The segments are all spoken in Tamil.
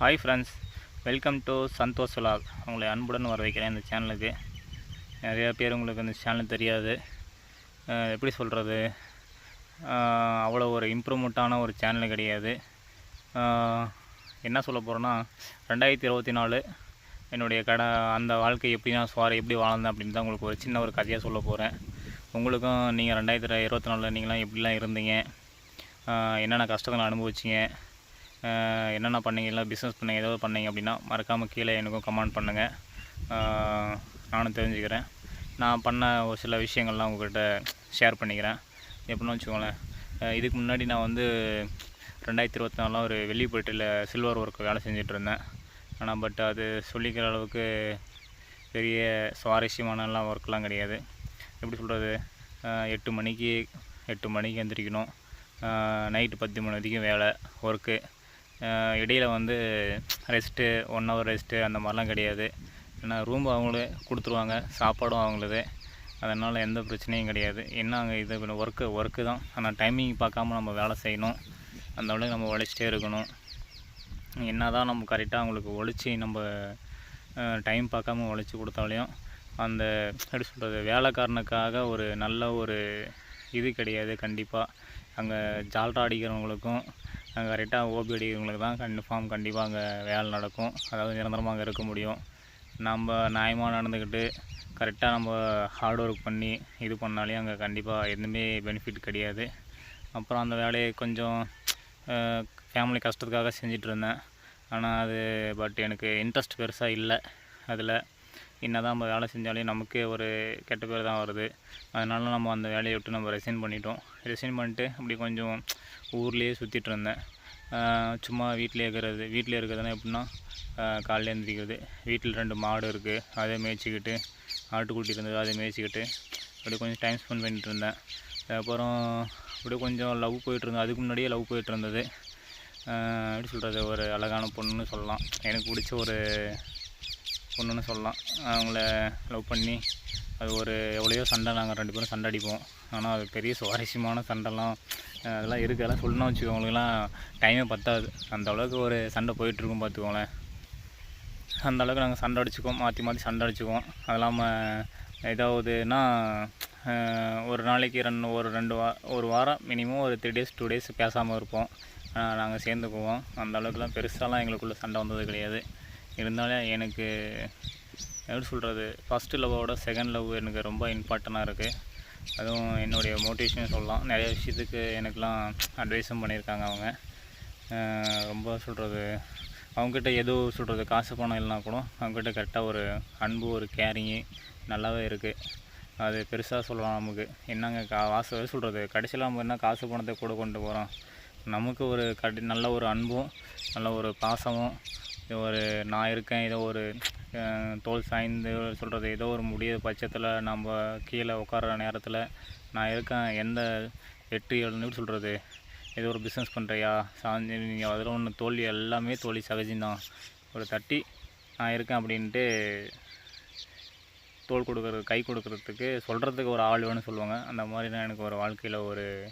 Hi friends welcome to Santhosh vlog உங்களை அன்புடன் வர வைக்கிறேன் இந்த சேனலுக்கு நிறையா பேர் உங்களுக்கு இந்த சேனல் தெரியாது. எப்படி சொல்கிறது அவ்வளோ ஒரு இம்ப்ரூவ்மெண்ட்டான ஒரு சேனல் கிடையாது. என்ன சொல்ல போகிறேன்னா ரெண்டாயிரத்தி இருபத்தி நாலு என்னுடைய கடை அந்த வாழ்க்கை எப்படி நான் சுவாரி எப்படி வாழ்ந்தேன் அப்படின்னு தான் உங்களுக்கு ஒரு சின்ன ஒரு கதையாக சொல்ல போகிறேன் உங்களுக்கும் நீங்கள் ரெண்டாயிரத்தி இருபத்தி நாலில் நீங்களாம் எப்படிலாம் இருந்தீங்க? என்னென்ன கஷ்டங்களை அனுபவிச்சிங்க? என்னென்ன பண்ணீங்க? இல்லை பிஸ்னஸ் பண்ணீங்க? ஏதாவது பண்ணீங்க அப்படின்னா மறக்காமல் கீழே எனக்கும் கமெண்ட் பண்ணுங்கள் நானும் தெரிஞ்சுக்கிறேன். நான் பண்ண ஒரு சில விஷயங்கள்லாம் உங்கள்கிட்ட ஷேர் பண்ணிக்கிறேன். எப்படின்னு வச்சுக்கோங்களேன். இதுக்கு முன்னாடி நான் வந்து ரெண்டாயிரத்தி இருபத்தி நாலாம் ஒரு வெள்ளிப்பேட்டையில் சில்வர் ஒர்க் வேலை செஞ்சுட்டு இருந்தேன். ஆனால் பட் அது சொல்லிக்கிற அளவுக்கு பெரிய சுவாரஸ்யமானலாம் ஒர்க்லாம் கிடையாது. எப்படி சொல்கிறது எட்டு மணிக்கு எட்டு மணிக்கு எந்திரிக்கணும். நைட்டு பத்து மணி வரைக்கும் வேலை ஒர்க்கு இடையில் வந்து ரெஸ்ட்டு ஒன் ஹவர் ரெஸ்ட்டு அந்த மாதிரிலாம் கிடையாது. ஏன்னா ரூம் அவங்களே கொடுத்துருவாங்க சாப்பாடும் அவங்களது. அதனால் எந்த பிரச்சனையும் கிடையாது. என்ன அங்கே இது ஒர்க்கு ஒர்க்கு தான். ஆனால் டைமிங் பார்க்காம நம்ம வேலை செய்யணும். அந்த அளவுக்கு நம்ம உழைச்சிட்டே இருக்கணும். என்ன தான் நம்ம கரெக்டாக அவங்களுக்கு ஒழிச்சு நம்ம டைம் பார்க்காம உழைச்சி கொடுத்தாலையும் அந்த எப்படி சொல்கிறது வேலைக்காரனுக்காக ஒரு நல்ல ஒரு இது கிடையாது கண்டிப்பாக அங்கே ஜால்ரா அடிக்கிறவங்களுக்கும் அங்கே கரெக்டாக ஓபிடி இவங்களுக்கு தான் கன்ஃபார்ம் கண்டிப்பாக அங்கே வேலை நடக்கும். அதாவது நிரந்தரமாக அங்கே இருக்க முடியும். நம்ம நியாயமாக நடந்துக்கிட்டு கரெக்டாக நம்ம ஹார்ட் ஒர்க் பண்ணி இது பண்ணாலே அங்கே கண்டிப்பாக எதுவுமே பெனிஃபிட் கிடையாது. அப்புறம் அந்த வேலையை கொஞ்சம் ஃபேமிலி கஷ்டத்துக்காக செஞ்சுட்டு இருந்தேன். ஆனால் அது பட் எனக்கு இன்ட்ரெஸ்ட் பெருசாக இல்லை அதில். என்ன தான் நம்ம வேலை செஞ்சாலே நமக்கே ஒரு கெட்ட பேர் தான் வருது. அதனால நம்ம அந்த வேலையை விட்டு நம்ம ரெசைன் பண்ணிட்டோம். ரிசைன் பண்ணிட்டு அப்படி கொஞ்சம் ஊர்லேயே சுற்றிட்டு இருந்தேன். சும்மா வீட்டிலே இருக்கிறது வீட்டில் இருக்கிறதுனா எப்படின்னா காலையில் எழுந்திரிக்கிறது வீட்டில் ரெண்டு மாடு இருக்குது அதை மேய்ச்சிக்கிட்டு ஆட்டுக்குட்டி இருந்தது அதை மேய்ச்சிக்கிட்டு அப்படியே கொஞ்சம் டைம் ஸ்பெண்ட் பண்ணிட்டு இருந்தேன். அதுக்கப்புறம் அப்படியே கொஞ்சம் லவ் போயிட்டுருந்தேன் அதுக்கு முன்னாடியே லவ் போயிட்டு இருந்தது. எப்படி சொல்கிறது ஒரு அழகான பொண்ணுன்னு சொல்லலாம். எனக்கு பிடிச்ச ஒரு பொண்ணுன்னு சொல்லலாம். அவங்கள லவ் பண்ணி அது ஒரு எவ்வளையோ சண்டை நாங்கள் ரெண்டு பேரும் சண்டை அடிப்போம். ஆனால் அது பெரிய சுவாரஸ்யமான சண்டைலாம் அதெல்லாம் இருக்குது அதெல்லாம் சொல்லணும் வச்சுக்கோங்களுக்குலாம் டைமே பத்தாது. அந்த அளவுக்கு ஒரு சண்டை போயிட்டுருக்கும் பார்த்துக்கோங்களேன். அந்த அளவுக்கு நாங்கள் சண்டை அடிச்சுக்குவோம். மாற்றி மாற்றி சண்டை அடிச்சுக்குவோம். அது இல்லாமல் ஏதாவதுன்னா ஒரு நாளைக்கு ரெண்டு ஒரு ரெண்டு வா ஒரு வாரம் மினிமம் ஒரு த்ரீ டேஸ் டூ டேஸ் பேசாமல் இருப்போம். நாங்கள் சேர்ந்துக்குவோம். அந்த அளவுக்குலாம் பெருசாலாம் எங்களுக்குள்ளே சண்டை வந்தது கிடையாது. இருந்தாலும் எனக்கு எப்படி சொல்கிறது ஃபஸ்ட்டு லவ்வோட செகண்ட் லவ் எனக்கு ரொம்ப இம்பார்ட்டண்ட்டாக இருக்குது அதுவும் என்னுடைய மோட்டிவேஷன் சொல்லலாம். நிறைய விஷயத்துக்கு எனக்கெலாம் அட்வைஸும் பண்ணியிருக்காங்க அவங்க. ரொம்ப சொல்கிறது அவங்ககிட்ட ஏதோ சொல்கிறது காசு பணம் இல்லைனா கூட அவங்ககிட்ட கரெக்டாக ஒரு அன்பு ஒரு கேரிங்கு நல்லாவே இருக்குது அது பெருசாக சொல்லலாம் நமக்கு. என்னங்க கா வாச சொல்கிறது கடைசியில் நம்ம என்ன காசு பணத்தை கூட கொண்டு போகிறோம் நமக்கு ஒரு கடி நல்ல ஒரு அன்பும் நல்ல ஒரு பாசமும் ஒரு நான் இருக்கேன் ஏதோ ஒரு தோல் சாய்ந்து சொல்கிறது ஏதோ ஒரு முடிய பட்சத்தில் நம்ம கீழே உட்கார நேரத்தில் நான் இருக்கேன் எந்த வெற்றி எப்படி சொல்கிறது ஏதோ ஒரு பிஸ்னஸ் பண்ணுறியா சாஞ்சி நீங்கள் அதில் ஒன்று தோல்வி எல்லாமே தோல்வி சகஜம்தான் ஒரு தட்டி நான் இருக்கேன் அப்படின்ட்டு தோல் கொடுக்குறது கை கொடுக்குறதுக்கு சொல்கிறதுக்கு ஒரு ஆள் வேணும்னு சொல்லுவாங்க. அந்த மாதிரி தான் எனக்கு ஒரு வாழ்க்கையில் ஒரு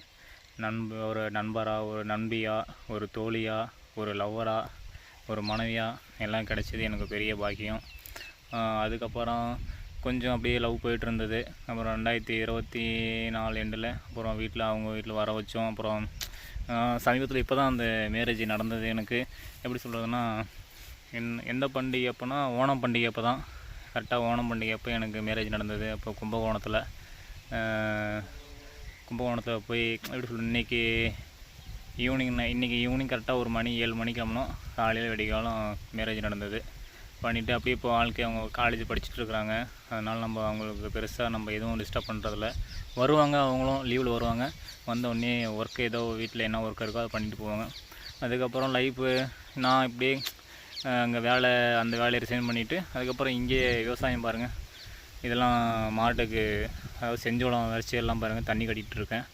நண்ப ஒரு நண்பராக ஒரு நண்பியாக ஒரு தோழியாக ஒரு லவ்வராக ஒரு மனைவியாக எல்லாம் கிடச்சிது எனக்கு பெரிய பாக்கியம். அதுக்கப்புறம் கொஞ்சம் அப்படியே லவ் போயிட்டு இருந்தது அப்புறம் ரெண்டாயிரத்தி இருபத்தி நாலு எண்டில் அப்புறம் வீட்டில் அவங்க வீட்டில் வர வச்சோம். அப்புறம் சமீபத்தில் இப்போ தான் அந்த மேரேஜ் நடந்தது எனக்கு. எப்படி சொல்கிறதுனா என் எந்த பண்டிகை அப்போனா ஓணம் பண்டிகை அப்போ தான் கரெக்டாக ஓணம் பண்டிகை அப்போ எனக்கு மேரேஜ் நடந்தது. அப்போ கும்பகோணத்தில் கும்பகோணத்தில் போய் எப்படி சொல்கிறது இன்றைக்கி ஈவினிங் இன்றைக்கி ஈவினிங் கரெக்டாக ஒரு மணி ஏழு மணிக்கு கிளம்புனோம். காலையில் வெடிக்காலம் மேரேஜ் நடந்தது. பண்ணிவிட்டு அப்படியே இப்போ வாழ்க்கை அவங்க காலேஜ் படிச்சுட்டு இருக்கிறாங்க அதனால் நம்ம அவங்களுக்கு பெருசாக நம்ம எதுவும் டிஸ்டர்ப் பண்ணுறதில்ல வருவாங்க அவங்களும் லீவில் வருவாங்க. வந்த உடனே ஒர்க் ஏதோ வீட்டில் என்ன ஒர்க் இருக்கோ அதை பண்ணிட்டு போவாங்க. அதுக்கப்புறம் லைஃப்பு நான் இப்படியே அங்கே வேலை அந்த வேலையை ரிசைன் பண்ணிவிட்டு அதுக்கப்புறம் இங்கே விவசாயம் பாருங்கள் இதெல்லாம் மாட்டுக்கு அதாவது செஞ்சோளம் வரிசை எல்லாம் பாருங்கள் தண்ணி கட்டிகிட்டு இருக்கேன்.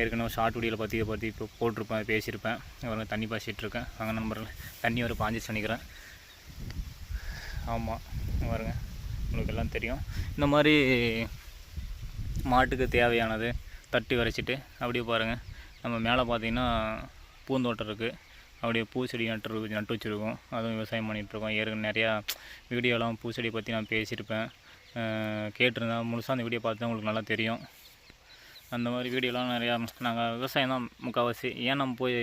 ஏற்கனவே ஷார்ட் வீடியோவில் பற்றி இதை பற்றி இப்போ போட்டிருப்பேன் பேசியிருப்பேன். அவங்க தண்ணி பாய்ச்சிட்ருக்கேன் அங்கே நம்பரில் தண்ணி ஒரு பாஞ்சிச்சு நினைக்கிறேன் ஆமாம் பாருங்க உங்களுக்கு எல்லாம் தெரியும். இந்த மாதிரி மாட்டுக்கு தேவையானது தட்டி வரைச்சிட்டு அப்படியே பாருங்கள் நம்ம மேலே பார்த்தீங்கன்னா பூந்தோட்டம் இருக்குது அப்படியே பூச்செடி நட்டு நட்டு வச்சுருக்கோம். அதுவும் விவசாயம் பண்ணிகிட்ருக்கோம் ஏற்கனவே நிறையா வீடியோலாம் பூச்செடி பற்றி நான் பேசியிருப்பேன். கேட்டிருந்தேன். முழுசாக அந்த வீடியோ பார்த்து உங்களுக்கு நல்லா தெரியும். அந்த மாதிரி வீடியோலாம் நிறையா நாங்கள் விவசாயம் தான் முக்கால்வாசி. ஏன் நம்ம போய்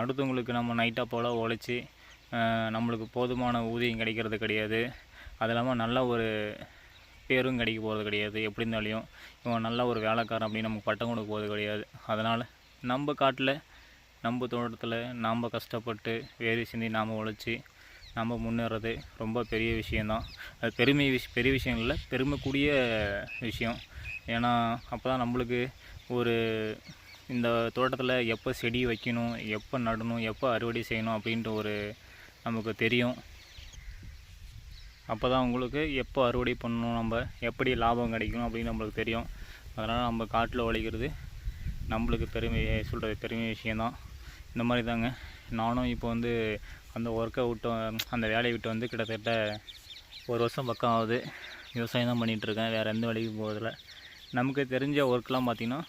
அடுத்தவங்களுக்கு நம்ம நைட்டாக போல் உழைச்சி நம்மளுக்கு போதுமான ஊதியம் கிடைக்கிறது கிடையாது. அது இல்லாமல் நல்ல ஒரு பேரும் கிடைக்க போகிறது கிடையாது. எப்படி இருந்தாலையும் இவன் நல்ல ஒரு வேலைக்காரன் அப்படின்னு நமக்கு பட்டம் கொடுக்க போகிறது கிடையாது. அதனால் நம்ம காட்டில் நம்ம தோட்டத்தில் நாம் கஷ்டப்பட்டு வேறு சிந்தி நாம் உழைச்சி நம்ம முன்னேறது ரொம்ப பெரிய விஷயந்தான் அது பெருமை விஷ் பெரிய விஷயம் இல்லை பெருமைக்கூடிய விஷயம். ஏன்னா அப்போ தான் நம்மளுக்கு ஒரு இந்த தோட்டத்தில் எப்போ செடி வைக்கணும் எப்போ நடணும் எப்போ அறுவடை செய்யணும் அப்படின்ற ஒரு நமக்கு தெரியும். அப்போ தான் உங்களுக்கு எப்போ அறுவடை பண்ணணும் நம்ம எப்படி லாபம் கிடைக்கும் அப்படின்னு நம்மளுக்கு தெரியும். அதனால் நம்ம காட்டில் உழைக்கிறது நம்மளுக்கு பெருமை சொல்கிறது பெருமை விஷயந்தான் இந்த மாதிரி தாங்க நானும் இப்போ வந்து அந்த ஒர்க்கை விட்டு அந்த வேலையை விட்டு வந்து கிட்டத்தட்ட ஒரு வருஷம் பக்கம் ஆகுது. விவசாயம் தான் பண்ணிகிட்ருக்கேன் வேறு எந்த வேலைக்கும் போகிறதில்ல நமக்கு தெரிஞ்ச ஒர்க்லாம் பார்த்திங்கன்னா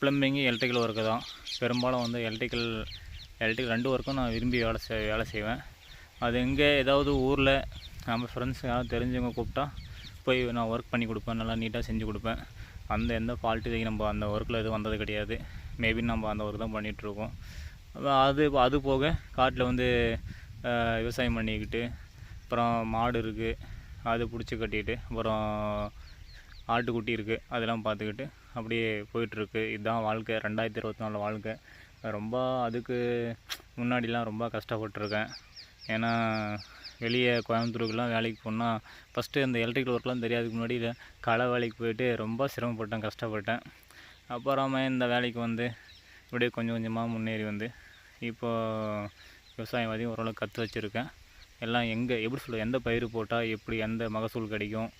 ப்ளம்பிங்கு எலக்ட்ரிக்கல் ஒர்க்கு தான். பெரும்பாலும் வந்து எலக்ட்ரிக்கல் எலக்ட்ரிக்கல் ரெண்டு ஒர்க்கும் நான் விரும்பி வேலை செய் வேலை செய்வேன். அது எங்கே ஏதாவது ஊரில் நம்ம ஃப்ரெண்ட்ஸ் யாராவது தெரிஞ்சவங்க கூப்பிட்டா போய் நான் ஒர்க் பண்ணி கொடுப்பேன் நல்லா நீட்டாக செஞ்சு கொடுப்பேன். அந்த எந்த ஃபால்ட்டு நம்ம அந்த ஒர்க்கில் எதுவும் வந்தது கிடையாது. மேபி நம்ம அந்த ஒர்க் தான் பண்ணிகிட்ருக்கோம் அது அது போக காட்டில் வந்து விவசாயம் பண்ணிக்கிட்டு அப்புறம் மாடு இருக்குது அது பிடிச்சி கட்டிட்டு அப்புறம் ஆட்டுக்குட்டி இருக்குது அதெல்லாம் பார்த்துக்கிட்டு அப்படியே போயிட்டுருக்கு. இதுதான் வாழ்க்கை. ரெண்டாயிரத்தி இருபத்தி நாலு வாழ்க்கை. ரொம்ப அதுக்கு முன்னாடிலாம் ரொம்ப கஷ்டப்பட்டிருக்கேன். ஏன்னா வெளியே கோயம்புத்தூருக்குலாம் வேலைக்கு போனால் ஃபஸ்ட்டு இந்த எலக்ட்ரிக்கல் ஒர்க்லாம் தெரியாதுக்கு முன்னாடி களை வேலைக்கு போயிட்டு ரொம்ப சிரமப்பட்டேன் கஷ்டப்பட்டேன். அப்புறமா இந்த வேலைக்கு வந்து இப்படியே கொஞ்சம் கொஞ்சமாக முன்னேறி வந்து இப்போது விவசாயம் வரையும் ஓரளவுக்கு கற்று வச்சுருக்கேன். எல்லாம் எங்கே எப்படி சொல்ல எந்த பயிர் போட்டால் எப்படி எந்த மகசூல் கிடைக்கும்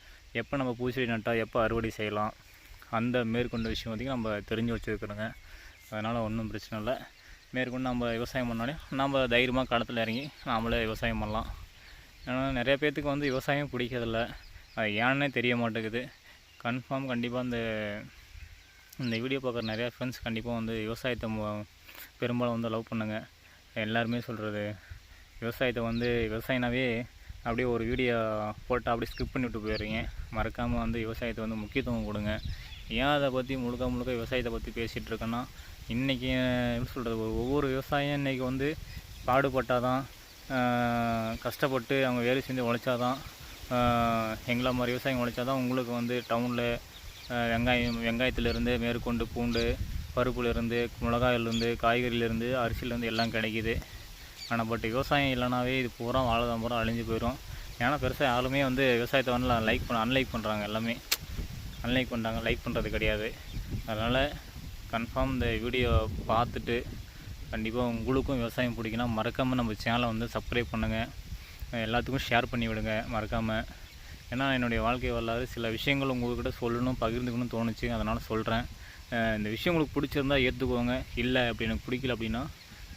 எப்போ நம்ம பூச்செடி நட்டால் எப்போ அறுவடை செய்யலாம் அந்த மேற்கொண்ட விஷயம் வந்து நம்ம தெரிஞ்சு வச்சுருக்குறோங்க அதனால் ஒன்றும் பிரச்சனை இல்லை. மேற்கொண்டு நம்ம விவசாயம் பண்ணாலே நம்ம தைரியமாக களத்தில் இறங்கி நாமளே விவசாயம் பண்ணலாம். ஏன்னா நிறைய பேர்த்துக்கு வந்து விவசாயம் பிடிக்கிறதில்ல. அது ஏன்னே தெரிய மாட்டேங்குது. கன்ஃபார்ம் கண்டிப்பாக அந்த இந்த வீடியோ பார்க்குற நிறையா ஃப்ரெண்ட்ஸ் கண்டிப்பாக வந்து விவசாயத்தை பெரும்பாலும் வந்து லவ் பண்ணுங்க. எல்லாருமே சொல்கிறது விவசாயத்தை வந்து விவசாயினாவே அப்படியே ஒரு வீடியோ போட்டு அப்படியே ஸ்கிப் பண்ணிவிட்டு போயிடுறீங்க. மறக்காமல் வந்து விவசாயத்தை வந்து முக்கியத்துவம் கொடுங்க. ஏன் அதை பற்றி முழுக்க முழுக்க விவசாயத்தை பற்றி பேசிகிட்டு இருக்கேன்னா இன்றைக்கி எப்படி சொல்கிறது ஒவ்வொரு விவசாயம் இன்றைக்கி வந்து பாடுபட்டால் தான் கஷ்டப்பட்டு அவங்க வேலை செஞ்சு உழைச்சாதான் தான் எங்களை மாதிரி விவசாயம் உழைச்சாதான் உங்களுக்கு வந்து டவுனில் வெங்காயம் வெங்காயத்துலேருந்து மேற்கொண்டு பூண்டு பருப்புலேருந்து மிளகாயிலேருந்து காய்கறியிலேருந்து அரிசியிலேருந்து எல்லாம் கிடைக்கிது. ஆனால் பட் விவசாயம் இல்லைனாவே இது பூரா வாழதான் பூரா அழிஞ்சு போயிடும் ஏன்னா பெருசாக யாருமே வந்து விவசாயத்தை வந்து லைக் பண்ண அன்லைக் பண்ணுறாங்க எல்லாமே. அன்லைக் பண்ணுறாங்க லைக் பண்ணுறது கிடையாது. அதனால் கன்ஃபார்ம் இந்த வீடியோ பார்த்துட்டு கண்டிப்பாக உங்களுக்கும் விவசாயம் பிடிக்குன்னா மறக்காமல் நம்ம சேனலை வந்து சப்ஸ்கிரைப் பண்ணுங்கள் எல்லாத்துக்கும் ஷேர் பண்ணி விடுங்க மறக்காமல் ஏன்னா என்னுடைய வாழ்க்கை வரலாறு சில விஷயங்கள் உங்கள்கிட்ட சொல்லணும் பகிர்ந்துக்கணும்னு தோணுச்சு. அதனால் சொல்கிறேன் இந்த விஷயம் உங்களுக்கு பிடிச்சிருந்தா ஏற்றுக்கோங்க இல்லை அப்படி எனக்கு பிடிக்கல அப்படின்னா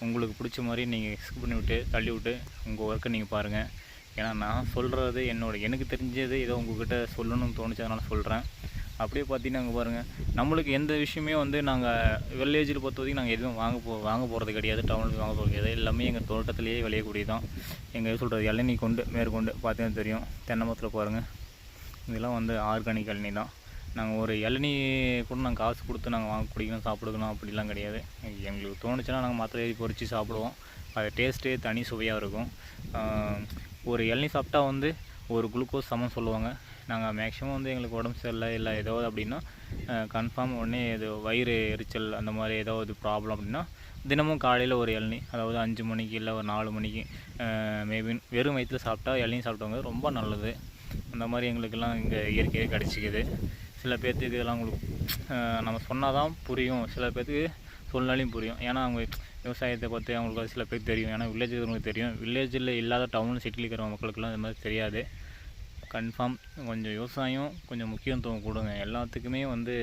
உங்களுக்கு பிடிச்ச மாதிரி நீங்கள் ஸ்கிப் பண்ணி விட்டு தள்ளி விட்டு உங்கள் ஒர்க்கை நீங்கள் பாருங்கள் ஏன்னா நான் சொல்கிறது என்னோட எனக்கு தெரிஞ்சது ஏதோ உங்ககிட்ட சொல்லணும்னு தோணுச்சு அதனால் சொல்கிறேன் அப்படியே பார்த்தீங்கன்னா அங்கே பாருங்கள் நம்மளுக்கு எந்த விஷயமே வந்து நாங்கள் வில்லேஜில் பொறுத்த வரைக்கும் நாங்கள் எதுவும் வாங்க போ வாங்க போகிறது கிடையாது டவுனுக்கு வாங்க போகிறது கிடையாது. எல்லாமே எங்கள் தோட்டத்திலேயே விளையக்கூடியதான் எங்கள் சொல்கிறது இளநீ கொண்டு மேற்கொண்டு பார்த்தீங்கன்னா தெரியும். தென்னை மரத்தில் பாருங்கள் இதெல்லாம் வந்து ஆர்கானிக் இளநீ தான். நாங்கள் ஒரு இளநீ கூட நாங்கள் காசு கொடுத்து நாங்கள் வாங்க குடிக்கணும் சாப்பிடுக்கணும் அப்படிலாம் கிடையாது. எங்களுக்கு தோணுச்சுன்னா நாங்கள் மற்ற எழுதி பொறிச்சு சாப்பிடுவோம். அது டேஸ்ட்டே தனி சுவையாக இருக்கும். ஒரு இளநீ சாப்பிட்டா வந்து ஒரு குளுக்கோஸ் சமம் சொல்லுவாங்க. நாங்கள் மேக்ஸிமம் வந்து எங்களுக்கு உடம்பு சரியில்லை இல்லை ஏதாவது அப்படின்னா கன்ஃபார்ம் உடனே இது வயிறு எரிச்சல் அந்த மாதிரி ஏதாவது ப்ராப்ளம் அப்படின்னா தினமும் காலையில் ஒரு இளநீ அதாவது அஞ்சு மணிக்கு இல்லை ஒரு நாலு மணிக்கு மேபி வெறும் வயிற்றில் சாப்பிட்டா இளநீ சாப்பிட்டவங்க ரொம்ப நல்லது. அந்த மாதிரி எங்களுக்கெல்லாம் இங்கே இயற்கையாக கிடச்சிக்குது. சில பேர்த்துக்கு இதெல்லாம் உங்களுக்கு நம்ம சொன்னால் தான் புரியும். சில பேர்த்துக்கு சொன்னாலையும் புரியும். ஏன்னா அவங்க விவசாயத்தை பற்றி அவங்களுக்கு அது சில பேர் தெரியும். ஏன்னா வில்லேஜ் இருக்கிறவங்களுக்கு தெரியும். வில்லேஜில் இல்லாத டவுன் சிட்டியில் இருக்கிற மக்களுக்கெல்லாம் இது மாதிரி தெரியாது. கன்ஃபார்ம் கொஞ்சம் விவசாயம் கொஞ்சம் முக்கியத்துவம் கொடுங்க. எல்லாத்துக்குமே வந்து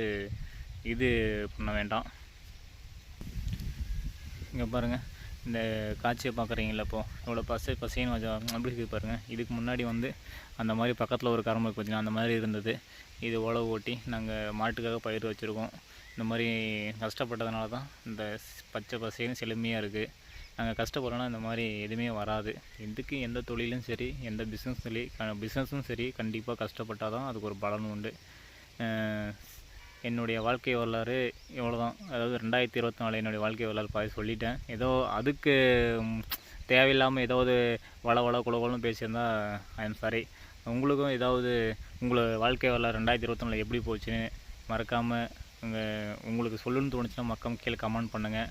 இது பண்ண வேண்டாம். இங்கே பாருங்கள் இந்த காட்சியை பார்க்குறீங்களா இப்போ இவ்வளோ பசை பசைன்னு கொஞ்சம் அப்படி இருக்குது பாருங்கள் இதுக்கு முன்னாடி வந்து அந்த மாதிரி பக்கத்தில் ஒரு கரம்பு பார்த்தீங்கன்னா அந்த மாதிரி இருந்தது. இது உழவு ஓட்டி நாங்கள் மாட்டுக்காக பயிர் வச்சுருக்கோம். இந்த மாதிரி கஷ்டப்பட்டதுனால தான் இந்த ஸ்- பச்சை பசைன்னு செழுமையாக இருக்குது நாங்கள் கஷ்டப்படுறோன்னா இந்த மாதிரி எதுவுமே வராது. எதுக்கு எந்த தொழிலும் சரி எந்த பிஸ்னஸ்லையும் பிஸ்னஸும் சரி கண்டிப்பாக கஷ்டப்பட்டால் தான் அதுக்கு ஒரு பலன் உண்டு. என்னுடைய வாழ்க்கை வரலாறு இவ்வளோ தான் அதாவது ரெண்டாயிரத்தி இருபத்தி நாலு என்னுடைய வாழ்க்கை வரலாறு பாதி சொல்லிட்டேன். ஏதோ அதுக்கு தேவையில்லாமல் ஏதாவது வள வள குலகுலன்னு பேசியிருந்தா ஐ எம் சாரி உங்களுக்கும் ஏதாவது உங்களோட வாழ்க்கை வரலாறு ரெண்டாயிரத்தி இருபத்தி நாலு எப்படி போச்சுன்னு மறக்காமல் உங்கள் உங்களுக்கு சொல்லணும்னு தோணுச்சுன்னா மக்கம் கீழே கமெண்ட் பண்ணுங்கள்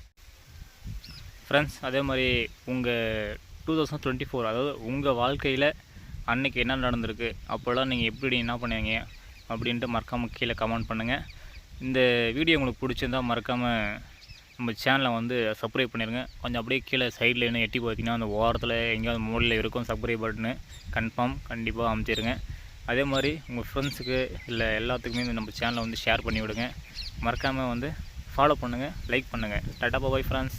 ஃப்ரெண்ட்ஸ் அதே மாதிரி உங்கள் டூ தௌசண்ட் டுவெண்ட்டி ஃபோர் அதாவது உங்கள் வாழ்க்கையில் அன்னைக்கு என்ன நடந்திருக்கு அப்போல்லாம் நீங்கள் எப்படி என்ன பண்ணுவீங்க அப்படின்ட்டு மறக்காமல் கீழே கமெண்ட் பண்ணுங்கள் இந்த வீடியோ உங்களுக்கு பிடிச்சிருந்தா மறக்காமல் நம்ம சேனலை வந்து சப்ஸ்கிரைப் பண்ணிடுங்க கொஞ்சம் அப்படியே கீழே சைடில் என்ன எட்டி பார்த்தீங்கன்னா அந்த ஓரத்தில் எங்கேயாவது மூலையில் இருக்கும் சப்ஸ்கிரைப் பட்டனு கன்ஃபார்ம் கண்டிப்பாக அமைச்சிருங்க. அதே மாதிரி உங்கள் ஃப்ரெண்ட்ஸுக்கு இல்லை எல்லாத்துக்குமே இந்த நம்ம சேனலை வந்து ஷேர் பண்ணி விடுங்க மறக்காமல் வந்து ஃபாலோ பண்ணுங்கள் லைக் பண்ணுங்கள் டாட்டா பாய் ஃப்ரெண்ட்ஸ்